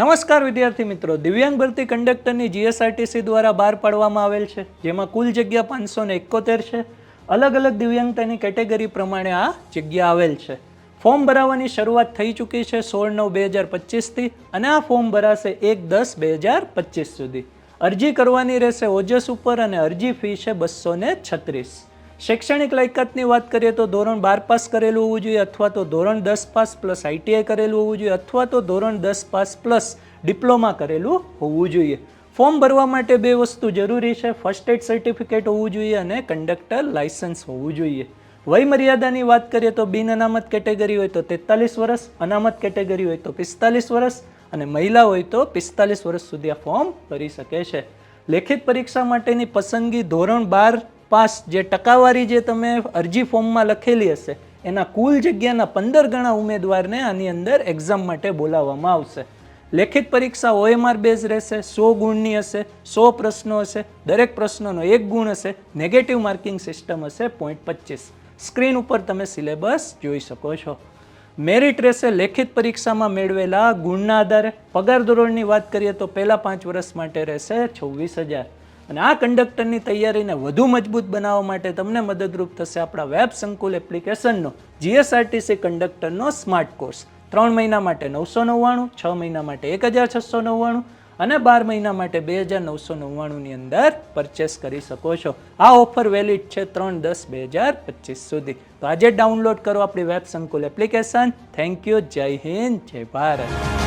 નમસ્કાર વિદ્યાર્થી મિત્રો. દિવ્યાંગ ભરતી કંડક્ટરની જીએસઆરટીસી દ્વારા બહાર પાડવામાં આવેલ છે, જેમાં કુલ જગ્યા પાંચસો ને એકોતેર છે. અલગ અલગ દિવ્યાંગતાની કેટેગરી પ્રમાણે આ જગ્યા આવેલ છે. ફોર્મ ભરાવાની શરૂઆત થઈ ચૂકી છે સોળ નવ બે હજાર પચીસથી અને આ ફોર્મ ભરાશે એક દસ બે હજાર પચીસ સુધી. અરજી કરવાની રહેશે ઓજસ ઉપર અને અરજી ફી છે બસો ને છત્રીસ. શૈક્ષણિક લાયકાતની વાત કરીએ તો ધોરણ બાર પાસ કરેલું હોવું જોઈએ અથવા તો ધોરણ દસ પાસ પ્લસ આઈટીઆઈ કરેલું હોવું જોઈએ અથવા તો ધોરણ દસ પાસ પ્લસ ડિપ્લોમા કરેલું હોવું જોઈએ. ફોર્મ ભરવા માટે બે વસ્તુ જરૂરી છે. ફર્સ્ટ એડ સર્ટિફિકેટ હોવું જોઈએ અને કંડક્ટર લાયસન્સ હોવું જોઈએ. વય મર્યાદાની વાત કરીએ તો બિન અનામત કેટેગરી હોય તો તેતાલીસ વર્ષ, અનામત કેટેગરી હોય તો પિસ્તાલીસ વર્ષ અને મહિલા હોય તો પિસ્તાલીસ વર્ષ સુધી આ ફોર્મ ભરી શકે છે. લેખિત પરીક્ષા માટેની પસંદગી ધોરણ બાર પાસ જે ટકાવારી જે તમે અરજી ફોર્મમાં લખેલી હશે, એના કુલ જગ્યાના પંદર ગણા ઉમેદવારને આની અંદર એક્ઝામ માટે બોલાવવામાં આવશે. લેખિત પરીક્ષા ઓએમઆર બેઝ રહેશે, સો ગુણની હશે, સો પ્રશ્નો હશે, દરેક પ્રશ્નોનો એક ગુણ હશે નેગેટિવ માર્કિંગ સિસ્ટમ હશે પોઈન્ટ પચીસ સ્ક્રીન ઉપર તમે સિલેબસ જોઈ શકો છો. મેરિટ રહેશે, લેખિત પરીક્ષામાં મેળવેલા ગુણના આધારે. પગાર ધોરણની વાત કરીએ તો પહેલાં પાંચ વર્ષ માટે રહેશે છવ્વીસ હજાર. અને આ કંડક્ટરની તૈયારીને વધુ મજબૂત બનાવવા માટે તમને મદદરૂપ થશે આપણા વેબ સંકુલ એપ્લિકેશનનો જીએસઆરટીસી કંડક્ટરનો સ્માર્ટ કોર્સ. ત્રણ મહિના માટે નવસો નવ્વાણું, છ મહિના માટે એક હજાર છસો નવ્વાણું અને બાર મહિના માટે બે હજાર નવસો નવ્વાણુંની અંદર પરચેસ કરી શકો છો. આ ઓફર વેલિડ છે ત્રણ દસ બે હજાર પચીસ સુધી. તો આજે ડાઉનલોડ કરો આપણી વેબ સંકુલ એપ્લિકેશન. થેન્ક યુ, જય હિન્દ, જય ભારત.